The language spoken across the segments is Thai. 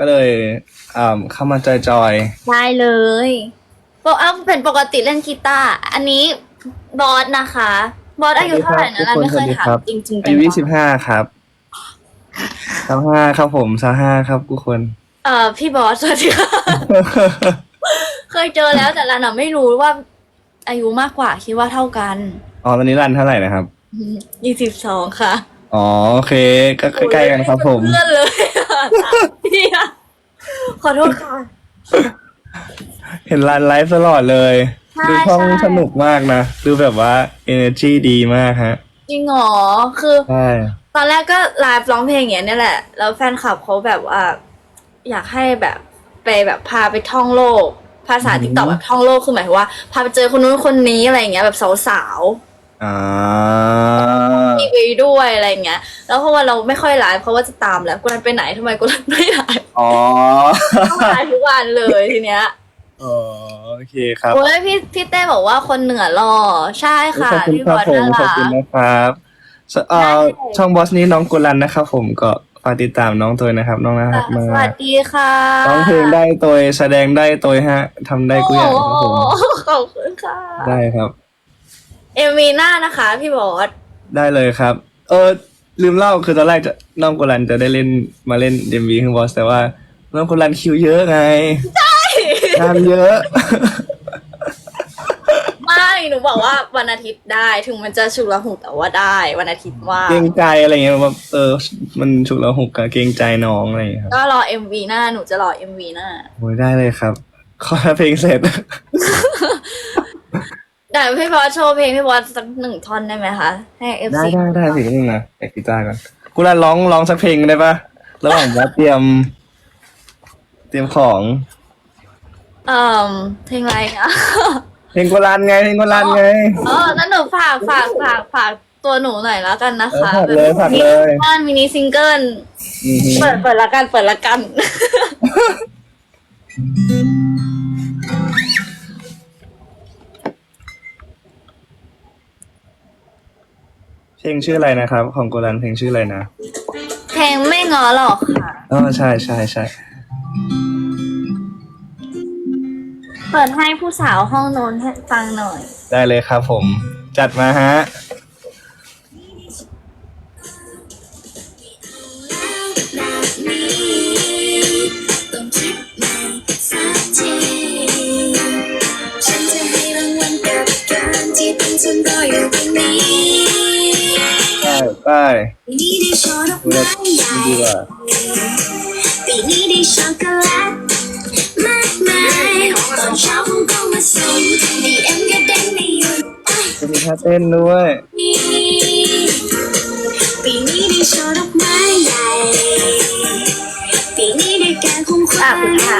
ก็เลยอ่าเข้ามาจอยจอยได้เลยบอกเอาเป็นปกติเล่นกีตาร์อันนี้บอสนะคะ บอสอายุเท่าไหร่นะเราไม่เคยถามจริงๆๆอายุยี่สิบห้าครับสามห้าครับผมสามห้าครับทุกคน เอ่อพี่บอสสวัสดีค่ะเคยเจอแล้วแต่เราน่ะไม่รู้ว่า อายุมากกว่าคิดว่าเท่ากันอ๋อตอนนี้รันเท่าไหร่นะครับยี่สิบสองค่ะ อ๋อโอเค ก็ใกล้ๆกันครับผมเพื่อนเลย อะพี่อะขอโทษค่ะ เห็นรันไลฟ์ตลอดเลย ใช่ดูช่องใช่ สนุกมากนะ ดูแบบว่า energy ดีมากฮะ จริงเหรอคือ ใช่ ตอนแรกก็ไลฟ์ร้องเพลงอย่างเงี้ยเนี่ยแหละ แล้วแฟนคลับเขาแบบว่า อยากให้แบบไปแบบพาไปท่องโลก ภาษาติ๊กต็อกแบบท่องโลกคือหมายถึงว่า พาไปเจอคนนู้นคนนี้อะไรอย่างเงี้ยแบบสาว อ่าๆมีไปด้วยอะไรอย่างเงี้ย แล้วเพราะว่าเราไม่ค่อยไลฟ์เพราะว่าจะตามแล้วกูนันไปไหนทำไมกูนันไม่ไลฟ์อ๋อต้องไลฟ์ทุกวันเลยทีเนี้ยอ๋อโอเคครับโอ้ยพี่พี่เต้บอกว่าคนเหนือหล่อใช่ค่ะขอบคุณพี่ครับบอสผมน่าขอบรัคุณกนะครับสเอ่อได้เลยช่องบอสนี้น้องกุลันนะครับผมก็ฝากติดตามน้องตัวนะครับ น้องน่ารักมาสวักสดีค่ะร้องเพลงได้ตัวแสดงได้ตัวฮะทำได้กุอย่างครับผมโอ้โหขอบคุณค่ะได้ครับ เอ็มวีหน้านะคะพี่บอสได้เลยครับ เออลืมเล่าคือตอนแรกจะน้องกุลันจะได้เล่นมาเล่นเดมวีคือบอสแต่ว่าน้องกุลันคิวเยอะไงใช่งานเยอะ ไม่หนูบอกว่าวันอาทิตย์ได้ถึงมันจะฉุกละหุกแต่ว่าได้ วันอาทิตย์ว่า เกรงใจอะไรเงี้ยแบบเออ มันฉุกแล้วหุกกับเกรงใจน้องอะไรอย่างเงี้ยครับก็รอเอ็มวีหน้าหนูจะรอเอ็มวีหน้าโอ้ยได้เลยครับขอเพลงเสร็จ แต่พี่บอสโชว์เพลงพี่บอสสักหนึ่งท่อนได้ไหมคะ ให้เอฟได้ซีได้ได้สินึงนะแอกกีตาร์ก่อนกูรันร้องร้องสักเพลงได้ปะระหว่างว่าเตรียม เตรียมของ เอ่อเพลงอะไรอะเพลงกูรันไงเพลงกูรันไง เออนั่นหนูฝากฝากฝากฝากตัวหนูหน่อยแล้วกันนะเออคะฝากเลยฝากเลย บ้านมินิซิงเกิล อือหือ เปิดเปิดละกันเปิดละกัน เพลงชื่ออะไรนะครับ ของกูรันเพลงชื่ออะไรนะ เพลงไม่งอหรอกค่ะ อ๋อใช่ใช่ใช่เปิดให้ผู้สาวห้องโน้นให้ฟังหน่อย ได้เลยครับผม จัดมาฮะ ยจะมีท่าเต้นด้วยปีนี้ได้ช่อดอกไม้ใหญ่ปีนี้ได้การคงคอะวามคุณค่ะ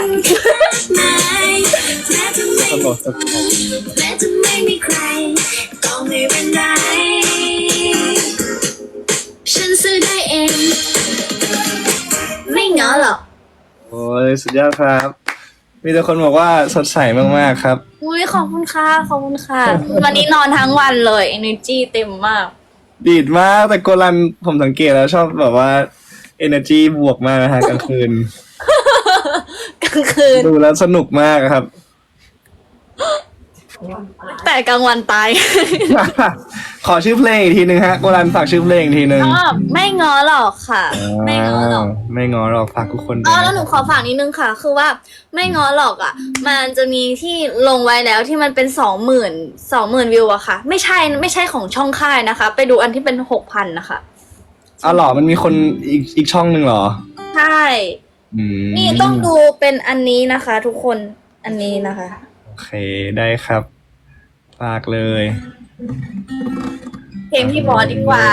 แม้จะไม่สนุกสุดแม้จะไม่มีใครก็ไม่เป็นไรฉันซื้อได้เอง ไม่ง้อหรอกโอ้ยสุดยอดครับ มีแต่คนบอกว่าสดใสมากๆครับ อุ้ยขอบคุณค่ะ ขอบคุณค่ะ วันนี้นอนทั้งวันเลย energy เต็มมาก ดีดมากแต่โกลันผมสังเกตแล้วชอบแบบว่า energy บวกมากนะฮะกลางคืนกลางคืน ดูแล้วสนุกมากครับ แต่กลางวันตาย ขอชื่อเพลงอีกทีหนึ่งฮะโกลันฝากชื่อเพลงอีกทีหนึ่งก็ไม่ง้อหรอกค่ะ ไม่ง้อหรอก ไม่ง้อหรอกฝากทุกคนด้อ๋วอยแล้วหนูนะขอฝากนิดนึงค่ะ คือว่าไม่ง้อหรอกอะ มันจะมีที่ลงไว้แล้วที่มันเป็นสองหมื่นสองหมื่นวิวอะค่ะ ไม่ใช่ไม่ใช่ของช่องค่ายนะคะ ไปดูอันที่เป็นหกพันนะคะอ๋อเหรอมันมีคนอีกอีกช่องหนึ่งเหรอ ใช่อืมนี่ต้องดูเป็นอันนี้นะคะ ทุกคนอันนี้นะคะโอ เคได้ครับฝากเลย เพลงพี่บอสดีกว่า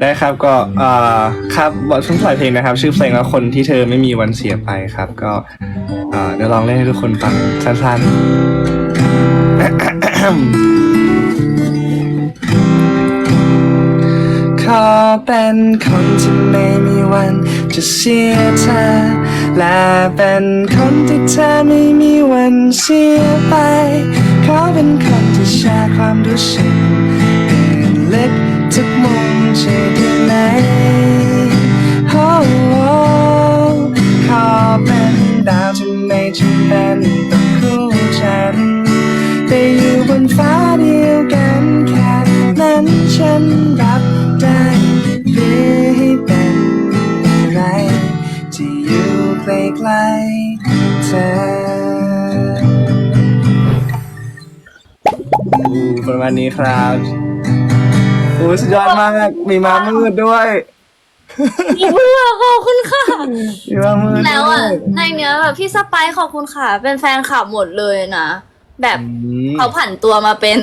ได้ครับก็เอ่อครับบอสเพิ่งปล่อยเพลงนะครับ ชื่อเพลงว่าคนที่เธอไม่มีวันเสียไปครับ ก็เอ่อเดี๋ยวลองเล่นให้ทุกคนฟังสั้นๆ ขอเป็นคนที่ไม่มีวันจะเสียเธอ และเป็นคนที่เธอไม่มีวันเสียไป ขอเป็นคนที่แชร์ความรู้สึกเป็นเล็กทุกมุมใช่ได้ไหมโอ้โหขอเป็นใกล้ๆเธออูประมาณนี้ครับโอ้สุดยอดมาก มีมามืดด้วยเพื่อขอบคุณค่ะ มีมามืดแล้วด้อะยในเนี้ยแบบพี่สไปซ์ขอบคุณค่ะ เป็นแฟนคลับหมดเลยนะ แบบอืมเขาผันตัวมาเป็น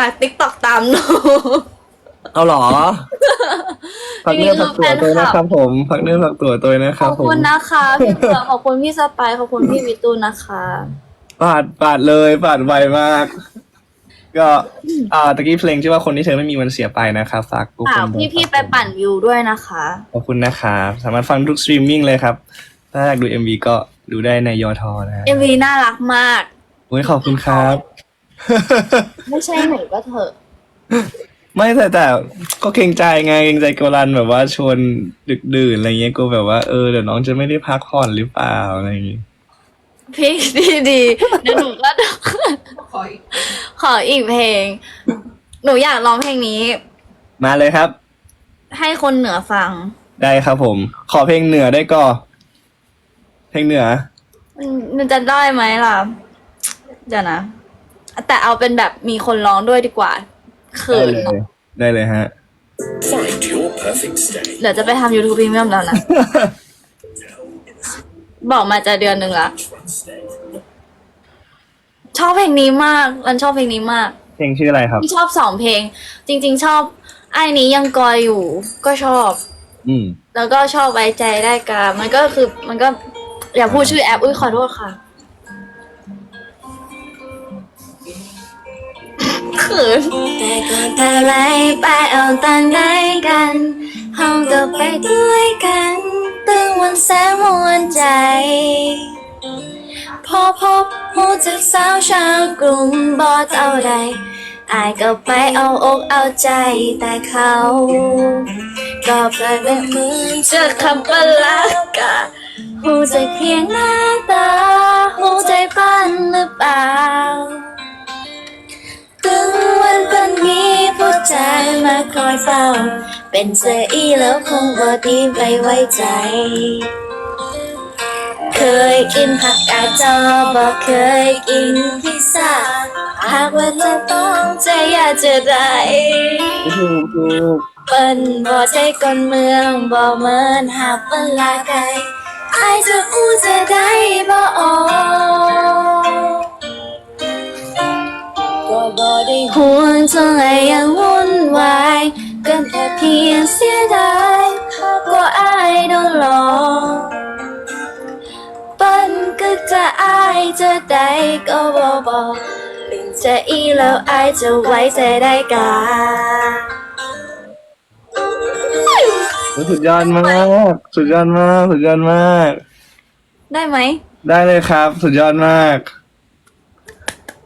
นักติ๊กตอกตามหนู เอาเหรอพักเนื้อพักตัวตัวนะครับผมพักเนื้อพักตัวตัวนะคขรัอบบผมคุณนะคะพี่เผือกขอบคุณพี่สไปซ์ขอบคุณพี่วิตูนนะคะ ปาดปาดเลยปาดไวมาก ก็อ่าตะกี้เพลงชื่อว่าคนที่เธอไม่มีวันเสียไปนะครับฝากทุกคฝากนด้วยพี่คๆรับไปปั่นวิวด้วยนะคะ ขอบคุณนะครับสามารถฟังทุกสตรีมมิ่งเลยครับ ถ้าอยากดู MV ก็ดูได้ในยอทอนะฮะ MV น่ารักมาก โอ้ยขอบคุณครับ ไม่ใช่หนูก็เถอะ ไม่แต่แต่ก็เกรงใจไงเกรงใจโกลันแบบว่าชวนดึกดื่นอะไรเงี้ยกูแบบว่าเออเดี๋ยวน้องจะไม่ได้พักผ่อนหรือเปล่าอะไรอย่างงี้พี่ดีดีๆเดี๋ยวหนูก็ขออีกเพลง หนูอยากร้องเพลงนี้ มาเลยครับ ให้คนเหนือฟัง ได้ครับผม ขอเพลงเหนือได้ก็เพลงเหนือ มันมันจะได้ไหมล่ะ เดี๋ยวนะ แต่เอาเป็นแบบมีคนร้องด้วยดีกว่า เขิได้นเลยได้เลยฮะ Find your perfect stay. เดี๋ยวจะไปทำ YouTube Premium แล้วนะ บอกมาจะเดือนหนึ่งละ One stay. ชอบเพลงนี้มากมันชอบเพลงนี้มากเพลงชื่ออะไรครับที่ชอบสองเพลง จริง ๆ ชอบไอ้นี้ยังกอยอยู่ ก็ชอบ อืม แล้วก็ชอบไว้ใจได้กา มันก็คือมันก็อย่าพูดชื่อแอป อุ้ยขอโทษค่ะ ขินแต่ก่อนแต่ไรไปเอาตังไหนกันห้องก็ไปด้วยกันตึงวันแสนมวนใจ พอพบหูจากสาวชาวกรุงบอเท่าใดอายก็ไปเอาอกเอาใจแต่เขาก็เพลิดเป็นเหมือนเจอคำปะลากาหูใจเพียงหน้าตาหูใจปั้นหรือเปล่า ถึงวันป็นนี้ผู้ใจมาคอยเฝ้า เป็นเจออีแล้วคงบ่ดีไปไว้ใจ เคยกินผักกาดจอบอกเคยกินพิซซ่าหากว่าจะต้องใจอยากจะได้ถูกถูกเปิ้นบ่ใจคนเมืองบ่เหมือนหากเวลาไกลอายจะอู้จะได้บ่ออก ห่วงจนไอยังวุ่นวายกันแค่เพียงเสียดายก็อายโดนหลอกเปิ้นก็จะอายจะได้ก็บ่บอกลินจะอีแล้วอายจะไว้ใจได้กาสุดยอดมาก สุดยอดมาก สุดยอดมาก ได้ไหม ได้เลยครับ สุดยอดมาก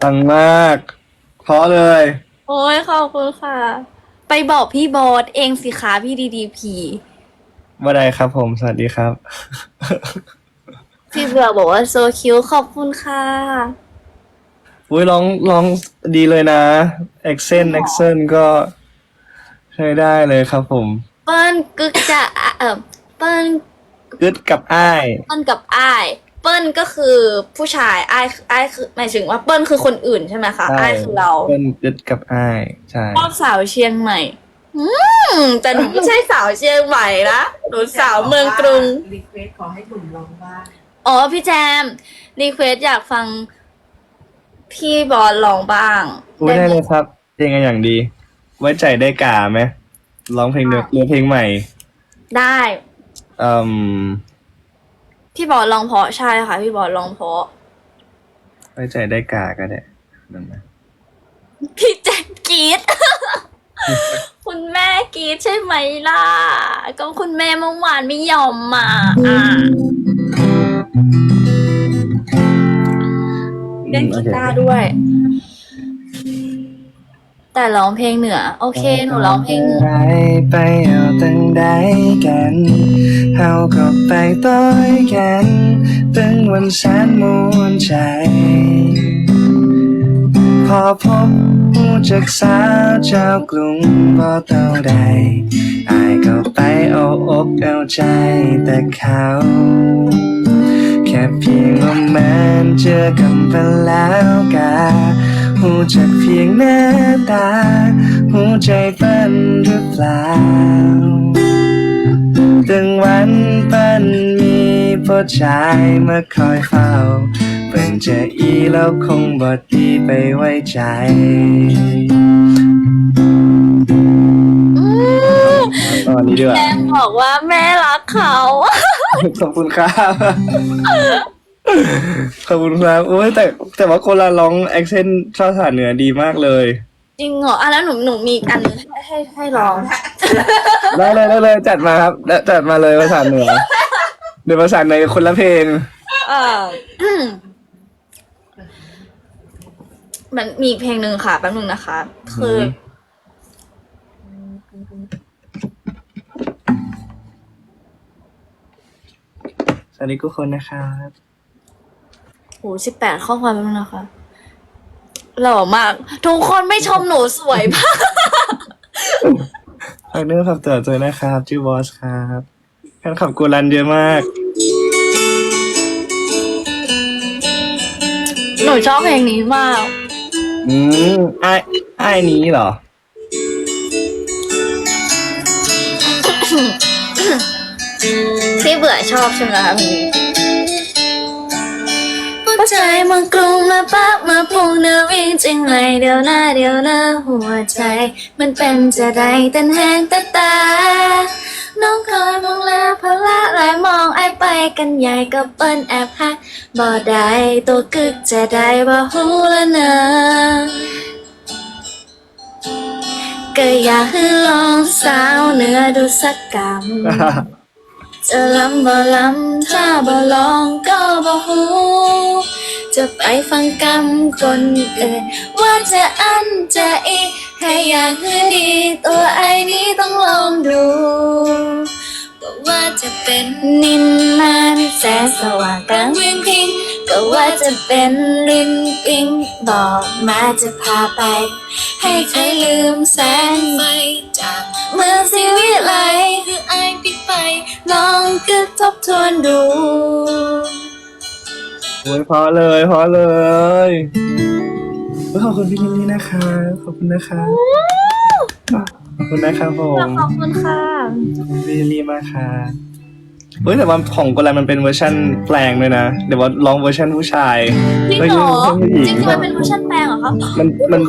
ปังมาก เพราะเลย โอ้ยขอบคุณค่ะ ไปบอกพี่บอสเองสิคะพี่ดีดีพีว่าไดครับผมสวัสดีครับ พี่เบือกบอกว่าโซคิวขอบคุณค่ะ อุ้ยร้องร้องดีเลยนะเอ็กเซนเอ็กเซนก็ใช้ได้เลยครับผม เปิ้ลกึกจะอะเออเปิ้ลกึดกับอ้าย เปิ้ลกับอ้าย เปิ้ลก็คือผู้ชายอ้ายอ้ายคือหมายถึงว่าเปิ้ลคือคนอื่นใช่ไหมคะใช่อ้ายคือเราเป็นกึดกับอ้ายใช่ชอบสาวเชียงใหม่อืมแต่หนูไม่ใช่สาวเชียงใหม่นะหนูสาวเมืองกรุงรีเควสขอให้หนุ่มร้องบ้างอ๋อพี่แจมรีเควสอยากฟังพี่บอลร้องบ้างอุ้ยได้เลยครับเพลงกันอย่างดี ไว้ใจได้กาไหมร้องเพลงเดียวเรือเพลงใหม่ ได้อืม พี่บอลร้องเพราะใช่ค่ะ พี่บอลร้องเพราะไว้ใจได้กาก็ได้นั่นนะพี่แจ็คกรีด คุณแม่กรีดใช่ไหมล่ะ ก็คุณแม่เมื่อวานไม่ยอมมาอะเล่นกีตาร์ด้วย แต่ร้องเพลงเหนือ โอเค หนูร้องเพลงเหนือไรไปเอาตั้งใดกัน เฮาก็ไปต้อยกันตึงวันแสนมวนใจ พอพบหูจากสาวเจ้ากรุงบ่เท่าใดอายก็ไปเอาอกเอาใจแต่เขาแค่เพียงว่ามันเจอกันไปแล้วกาหูจักเพียงหน้าตาหูใจเป็นหรือเปล่า ผู้ชายมาคอยเฝ้าเบิ่งเจะอีแล้วคงบอดีไปไว้ใจ ตอนนี้ด้วยแม่บอกว่าแม่รักเขา ขอบคุณครับ ขอบคุณครับโอ้ยแต่แต่ว่าคนละร้องแอคเซนต์ภาษาเหนือดีมากเลย จริงเหรออะแล้วหนูหนูมีอีกอันหนึงให้ให้ให้ลอง ได้เลยได้เลยจัดมาครับได้จัดมาเลยภาษาเหนือ เดี๋ยวภาษาในคนละเพลง เอออืมมันมีอีกเพลงหนึ่งค่ะแป๊บนึงนะคะ คืออสวัสดีทุกคนนะครับโหสิบแปดข้อความแป๊บนึงนะคะหล่อมาก ทุกคนไม่ชมหนูสวยมากฝากเนื้อฝากตัวด้วยนะครับชื่อบอสครับแฟนขับกูรันเยอะมาก หนูชอบเพลงนี้มาก อืมไอ้ไอ้ายนี้เหรอ พี่เบื่อชอบใช่ไหมคะเพลงนี้หัวใจมากรุงมาปักมาพุงเนื้อวิ่งจริงไหลเดี๋ยวหน้าเดี๋ยวหน้าหัวใจ มันเป็นจะได้เต้นแห้งตาตา น้องคอยมองแลพละหลายมองไอไป กันใหญ่ก็เปิ้นแอบฮักบ่ได้ตัวกึกจะได้บ่ฮู้ละเนอะก็อยากให้ลองสาวเนื้อดูสักกำจะลำบ่ลำถ้าบ่ลองก็บ่ฮู้จะไปฟังกรรมคนอื่นว่าจะอันจะอีให้อยากให้ดี ตัวไอ้นี้ต้องลองดูบอ กว่าจะเป็นนินมานแสงสว่างกลางเวียงพิงก็ว่าจะเป็นลินปิงบอกมาจะพาไป ให้ใครลืมแสงไฟจากเมืองสิวิไลคือไอายปิดไปลองกึกทบทวนดู โอ้ยพอเลยพอเลยเฮ้ยขอบคุณพี่ลิลลี่นะคะ ขอบคุณนะคะ ขอบคุณนะครับผมขอบคุณค่ะขอบคุณพี่ลิลลี่มากค่ะเฮ้ยแต่ว่าของโกแลนมันเป็นเวอร์ชันแปลงด้วยนะเดี๋ยวว่าลองเวอร์ชันผู้ชายจริงไม่เหรใช่อไม่ใช่ผู้หจญิริงงๆมันเป็นเวอร์ชันแปลงเหรอครับมันมัน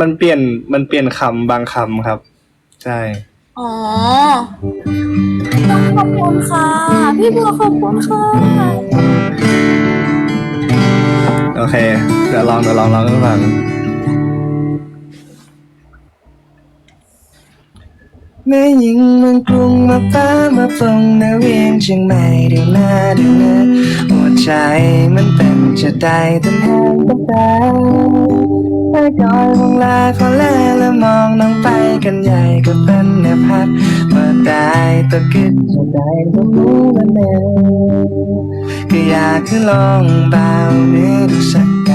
มันเปลี่ยนมันเปลี่ยนคำบางคำครับ ใช่อ๋อต้องขอบคุณค่ะ พี่บัวขอบคุณค่ะ โอเค เดี๋ยวลองเดี๋ยวลองลองให้ฟัง แม่หญิงเมืองกรุงมาป้ามาปลงนาเวียงเชียงใหม่เดี๋ยวหน้าเดี๋ยวหน้าหัวใจมันเป็นจะได้ตั้งแห้งตั้งแต่ให้คอยมองลาขอแลแล้วมองน้องไปกันใหญ่ก็เป็นแนพัดเมื่อได้ตัวคิดจะได้ก็รู้แล้วแน่ก็อยากขึ้นลองเบาเนื้อดูสักก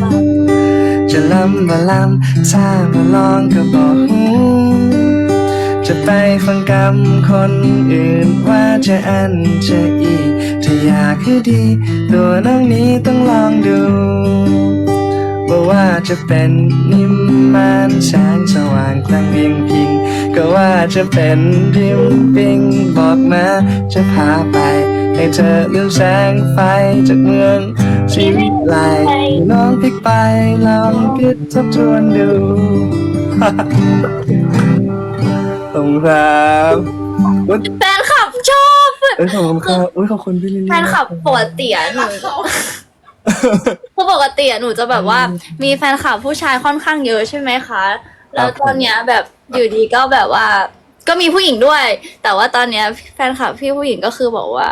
ำจะลำบ่ลำถ้าบ่ลองก็บอกหู จะไปฟังกรรมคนอื่นว่าจะอันจะอีถ้าอยากให้ดี ตัวน้องนี้ต้องลองดูว่าว่าจะเป็นนิมมานแสงสว่างกลางเวียงพิง ก็ว่าจะเป็นริมปิงบอกมาจะพาไป ให้เธอลืมแสงไฟจากเมืองชีวิตไลน้องพลิกไปลองคิดทบทวนดู ขอบคุณครับอุ๊ยแฟนคลับชอบเอ้ยขอบคุณครับอุ้ยขอบคุณพี่ลิลลี่แฟนคลับปกติอะหนูคือปกติอะหนูจะแบบว่า มีแฟนคลับผู้ชายค่อนข้างเยอะใช่ไหมคะ แล้วตอนเนี้ยแบบอยู่ดีก็แบบว่า ก็มีผู้หญิงด้วย แต่ว่าตอนเนี้ยแฟนคลับพี่ผู้หญิงก็คือบอกว่า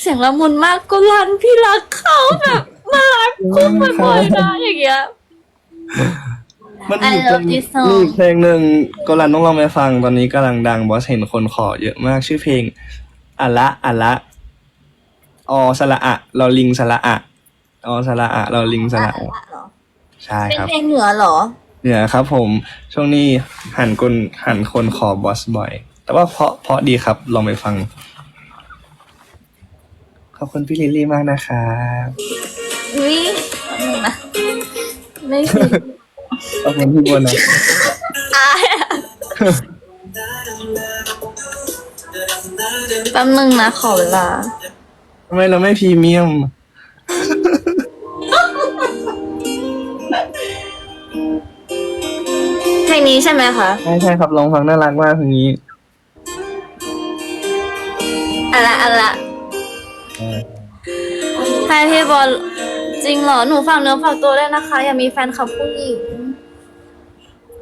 เสียงละมุนมากก็รันพี่รักเขาแบบมารักคู่บ่อยๆนะอย่างเงี้ย มันมี I love this มี song อีกเพลงหนึ่งก็รันต้องลองไปฟังตอนนี้กำลังดังบอสเห็นคนขอเยอะมากชื่อเพลงอะละอะละออสละอะเราลิงสละอะออสละอะเราลิงสละอะใช่เป็นครับ เพลงเหนือเหรอ เนี่ยครับผมช่วงนี้หันคนหันคนขอบอสบ่อย แต่ว่าเพราะเพราะดีครับลองไปฟัง ขอบคุณพี่ลิลลี่มากนะครับวิแป๊บนึงนะ ไม่ผิด ขอบคุณพี่บนนะอายอะแป๊บนึงนะขอเวลา ทำไมเราไม่พรีเมียม เพลงนี้ใช่ไหมคะใช่ใช่ครับลองฟังน่ารักมากเพลงนี้อะละอะละให้พี่บอลจริงเหรอ หนูฝากเนื้อฝากตัวด้วยนะคะ อย่ามีแฟนคลับผู้หญิง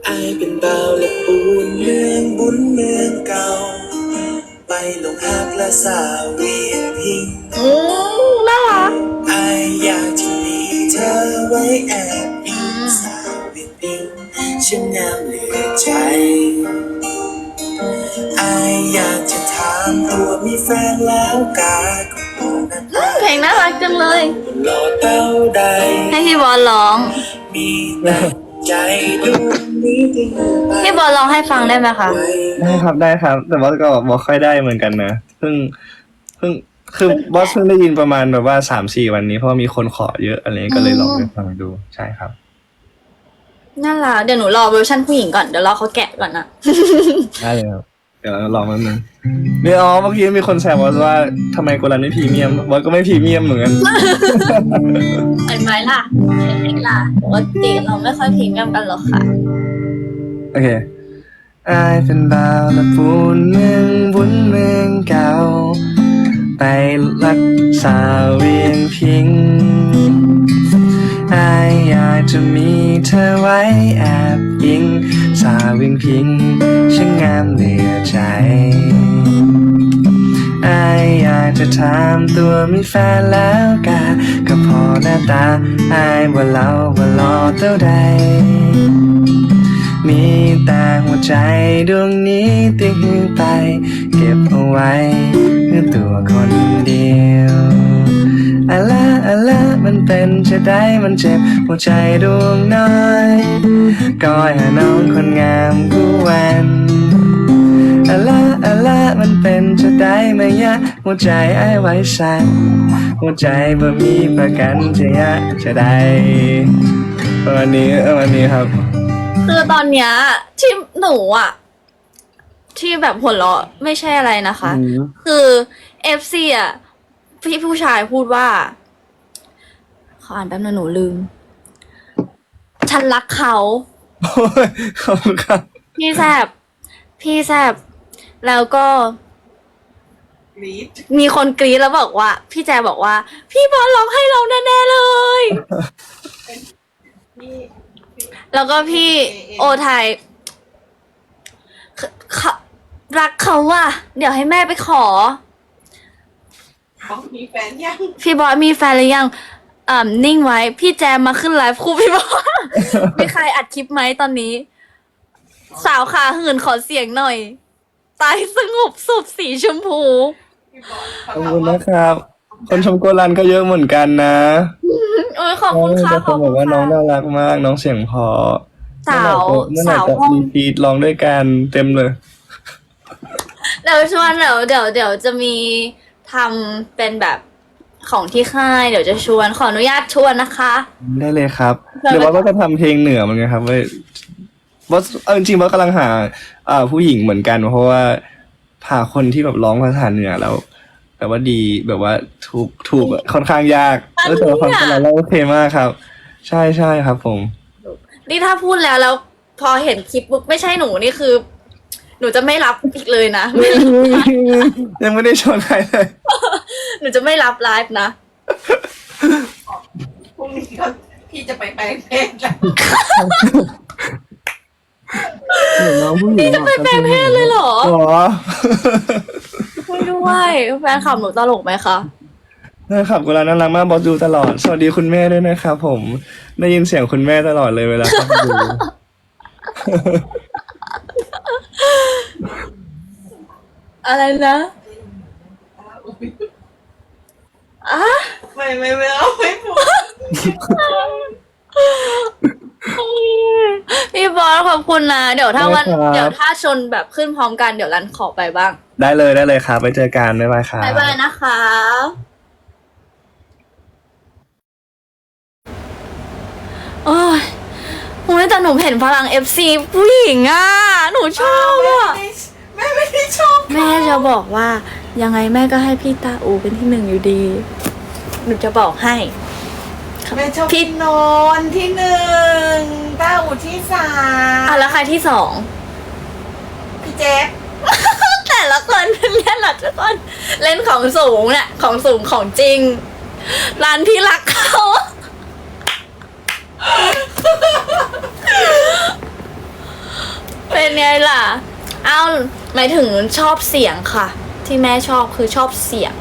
ไอเป็นเบาวและปูนเมืองบุญเมืองเก่า ไปลงหักและสาวเวียนพิงอืมน่ารักไออยากจะมีเธอไว้แอบอิงสาวเวียนพิงช่างงามเหลือใจไออยากจะถามตัวมีแฟนแล้วกาก็บอกนะเพลงน่ารักจังเลย รอเต้าใด ให้พี่บอลร้อง มีแต่ใจดวงนี้ที่เหลือไป พี่บอลร้องให้ฟังได้ไหมคะได้ครับได้ครับ แต่บอสก็บอกค่อยได้เหมือนกันนะเพิ่งเพิ่งคือบอสเพิ่งได้ยินประมาณแบบว่าสามสี่วันนี้เพราะว่ามีคนขอเยอะอะไรเงี้ยก็เลยลองไปฟังดูใช่ครับน่ารักเดี๋ยวหนูรอเวอร์ชันผู้หญิงก่อนเดี๋ยวรอเขาแกะก่อนนะได้เลยครับเดี๋ยวเราลองแป๊บนึงเนี่ยอ๋อเมื่อกี้มีคนแซวบอสว่าทำไมกูรันไม่พรีเมียมบอสก็ไม่พรีเมียมเหมือนกันเห็นไหมล่ะเห็นล่ะปกติเราไม่ค่อยพรีเมียมกันหรอกค่ะ โอเคอายเป็นบ่าวและปูนเมืองบุญเมืองเก่า ไปรักษาเวียงพิงอายอยากจะมีเธอไว้แอบยิง สาวเวียงพิงช่างงามเหลือใจอายอยากจะถามตัวมีแฟนแล้วกาก็พอหน้าตาอายว่าเราว่ารอเท่าใด มีแต่หัวใจดวงนี้ทิ้งไป เก็บเอาไว้เพื่อตัวคนเดียวอะละอะละมันเป็นจะได้มันเจ็บ หัวใจดวงน้อยก้อยหาน้องคนงามกูแวนอะละอะละมันเป็นจะได้ไหมยะ หัวใจไอ้ไว้สั่นหัวใจบ่มีประกันจะยะจะได้ประมาณนี้ประมาณนี้ครับ คือตอนเนี้ยที่หนูอะ ที่แบบหัวเราะไม่ใช่อะไรนะคะ อืม คือเอฟซีอะ พี่ผู้ชายพูดว่า ขออ่านแป๊บนึงหนูลืม ฉันรักเขา โอ้ยขอบคุณครับ พี่แซบพี่แซบแล้วก็กรี๊ดมีคนกรี๊ดแล้วบอกว่า พี่แจบอกว่า พี่บอลร้องให้เราแน่ๆเลย นี่ แล้วก็พี่โอไทยเขาเขารักเขาว่ะ เดี๋ยวให้แม่ไปขอเขามีแฟนยังพี่บอยมีแฟนหรือยังอ่านิ่งไว้ พี่แจมมาขึ้นไลฟ์คู่พี่บอย มีใครอัดคลิปไหมตอนนี้ สาวขาหื่นขอเสียงหน่อย ตายสงบสุบสีชมพู พี่บอลขเขาอบถามคุณว่านะครับ คนชมโกลันก็เยอะเหมือนกันนะ โอ้ยขอบคุณค่ะแต่ขคอนบบคุอกณว่าน้องค่ะ น่ารักมาก น้องเสียงเพอสาวเมื่อไหร่สาวจะห้อง มีฟีดร้องด้วยกันเต็มเลย เดี๋ยวชวนเดี๋ยวเดี๋ยวเดี๋ยวจะมีทำเป็นแบบของที่ค่าย เดี๋ยวจะชวนขออนุญาตชวนนะคะ ได้เลยครับเดี๋เดี๋ยยววบอสก็จะทำเพลงเหนือเหมือนกันครับว่าบอสเอาจริงๆบอสกำลังหาอ่าผู้หญิงเหมือนกัน เพราะว่าหาคนที่แบบร้องภาษาเหนือแล้ว แบบว่าดีแบบว่าถูกถูกค่อนข้างยากอันแล้วแต่ว่าฟังนี้กันอะแล้วโอเคมากครับ ใช่ใช่ครับ ผม นี่ถ้าพูดแล้วแล้ว พอเห็นคลิปปุ๊บไม่ใช่หนูนี่คือ หนูจะไม่รับอีกเลยนะยังไม่ได้ชวนใครเลยหนูจะไม่รับไลฟ์นะพรุ่งนี้ก็พี่จะไปแปลงเพศแล้ว เห็นน้องผู้หญิงพี่จะไปแปลงเพศเลยเหรอหรอไม่ด้วยแฟนคลับหนูตลกไหมคะนะครับกุลาน่ารักมากบอสดูตลอด สวัสดีคุณแม่ด้วยนะครับผม ได้ยินเสียงคุณแม่ตลอดเลยเวลาเข้ามาดู อะไรนะอะไม่ไม่ไม่เอาไม่พูด พี่บอสขอบคุณนะ เดี๋ยวถ้าวันเดี๋ยวถ้าชนแบบขึ้นพร้อมกันเดี๋ยวรันขอไปบ้างได้เลยได้เลยครับไปเจอกันบ๊ายบายครับ บ๊ายบายนะคะโอ้ยโอ้ยแต่หนูเห็นพลังเอฟซีผู้หญิงอะ หนูชอบอะ แม่ไม่ได้ชอบแม่จะบอกว่ายังไงแม่ก็ให้พี่ตาอูเป็นที่หนึ่งอยู่ดี หนูจะบอกให้ แม่ชอบพี่พี่นนท์ที่หนึ่งต้าอู่ที่สามอะแล้วใครที่สอง พี่เจ๊บแต่ละคนเป็นเล่นหลักทุกคนเล่นของสูงเนี่ยของสูงของจริง ร้านพี่รักเขาเป็นไงล่ะ เอาหมายถึงชอบเสียงค่ะ ที่แม่ชอบคือชอบเสียง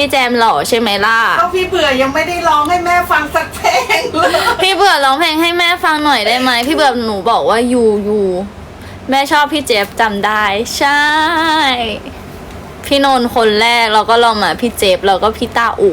พี่แจมหล่อใช่ไหมล่ะ ก็พี่เบื่อยังไม่ได้ร้องให้แม่ฟังสักเพลงเลยพี่เบื่อร้องเพลงให้แม่ฟังหน่อยได้ไหมพี่เบื่อหนูบอกว่าอยู่อยู่แม่ชอบพี่เจฟจำได้ ใช่ พี่นนท์คนแรกแล้วก็เรามาพี่เจฟแล้วก็พี่ตาอู